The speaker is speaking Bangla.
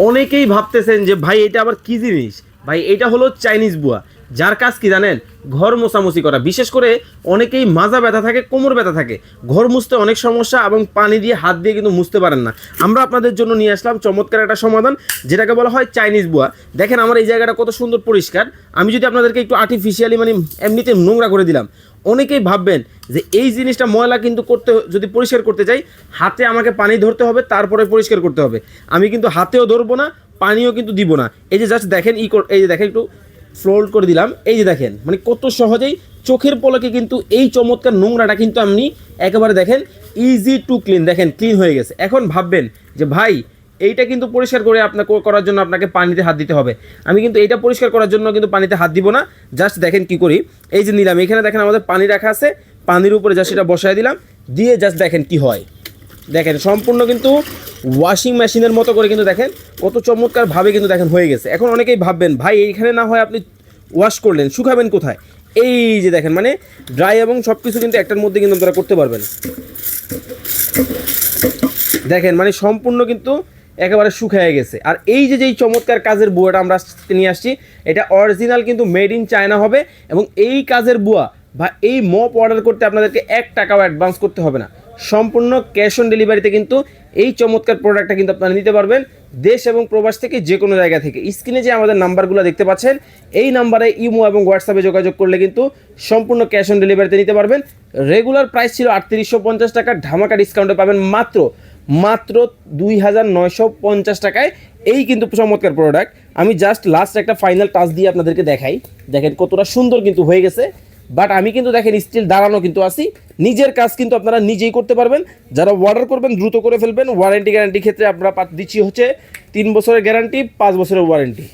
অনেকেই ভাবতেছেন যে ভাই এটা আবার কি জিনিস? ভাই, এটা হলো চাইনিজ বুয়া, যার কাজ কি জানেন? ঘর মোছামুছি করা। বিশেষ করে অনেকেই মাজা ব্যথা থাকে, কোমর ব্যথা থাকে। ঘর মুছতে অনেক সমস্যা এবং পানি দিয়ে হাত দিয়ে কিন্তু মুছতে পারেন না। আমরা আপনাদের জন্য নিয়ে আসলাম চমৎকার একটা সমাধান, যেটাকে বলা হয় চাইনিজ বুয়া। দেখেন আমার এই জায়গাটা কত সুন্দর পরিষ্কার। আমি যদি আপনাদেরকে একটু আর্টিফিশিয়ালি মানে এমনিতে নোংরা করে দিলাম, অনেকেই ভাববেন যে এই জিনিসটা ময়লা কিন্তু করতে, যদি পরিষ্কার করতে চাই হাতে আমাকে পানি ধরতে হবে, তারপরে পরিষ্কার করতে হবে। আমি কিন্তু হাতেও ধরবো না পানিও কিন্তু দিব না। এই যে জাস্ট দেখেন ই এই যে দেখেন একটু ফ্লোল্ড করে দিলাম। এই যে দেখেন মানে কত সহজেই চোখের পলকে কিন্তু এই চমৎকার নোংরাটা কিন্তু আপনি একেবারে দেখেন ইজি টু ক্লিন দেখেন ক্লিন হয়ে গেছে। এখন ভাববেন যে, ভাই, এইটা কিন্তু পরিষ্কার করে আপনাকে করার জন্য আপনাকে পানিতে হাত দিতে হবে। আমি কিন্তু এইটা পরিষ্কার করার জন্য কিন্তু পানিতে হাত দিব না। জাস্ট দেখেন কি করি। এই যে নিলাম, এখানে দেখেন আমাদের পানি রাখা আছে। পানির উপরে জাস্ট এটা বসায় দিলাম। দিয়ে জাস্ট দেখেন কি হয়। দেখেন, সম্পূর্ণ কিন্তু ওয়াশিং মেশিনের মতো করে কিন্তু দেখেন, কত চমৎকারভাবে কিন্তু দেখেন হয়ে গেছে। এখন অনেকেই ভাববেন, ভাই, এইখানে না হয় আপনি ওয়াশ করলেন, শুকাবেন কোথায়? এই যে দেখেন মানে ড্রাই এবং সব কিছু কিন্তু একটার মধ্যে কিন্তু আপনারা করতে পারবেন। দেখেন মানে সম্পূর্ণ কিন্তু একেবারে শুকিয়ে গেছে। আর এই যে যেই চমৎকার কাজের বুয়াটা আমরা নিয়ে আসছি, এটা অরিজিনাল কিন্তু মেড ইন চায়না হবে এবং এই কাজের বুয়া বা এই মপ অর্ডার করতে আপনাদেরকে এক টাকাও অ্যাডভান্স করতে হবে না। সম্পূর্ণ ক্যাশ অন ডেলিভারিতে কিন্তু এই চমৎকার প্রোডাক্টটা কিন্তু আপনারা নিতে পারবেন দেশ এবং প্রবাস থেকে যে কোনো জায়গা থেকে। স্ক্রিনে যে আমাদের নাম্বারগুলো দেখতে পাচ্ছেন, এই নাম্বারে ইমো এবং হোয়াটসঅ্যাপে যোগাযোগ করলে কিন্তু সম্পূর্ণ ক্যাশ অন ডেলিভারিতে নিতে পারবেন। রেগুলার প্রাইস ছিল আটত্রিশশো পঞ্চাশ টাকা, ধামাকা ডিসকাউন্টে পাবেন মাত্র মাত্র দুই হাজার নয়শো পঞ্চাশ টাকায়। এই কিন্তু চমৎকার প্রোডাক্ট আমি জাস্ট লাস্ট একটা ফাইনাল টাচ দিয়ে আপনাদেরকে দেখাই। দেখেন কতটা সুন্দর কিন্তু হয়ে গেছে। বাট আমি কিন্তু দেখেন স্টিল দাঁড়ানো কিন্তু আছি। নিজের কাজ কিন্তু আপনারা নিজেই করতে পারবেন। যারা অর্ডার করবেন, দ্রুত করে ফেলবেন। ওয়ারেন্টি গ্যারান্টি ক্ষেত্রে আমরা দিচ্ছি হচ্ছে তিন বছরের গ্যারান্টি পাঁচ বছরের ওয়ারেন্টি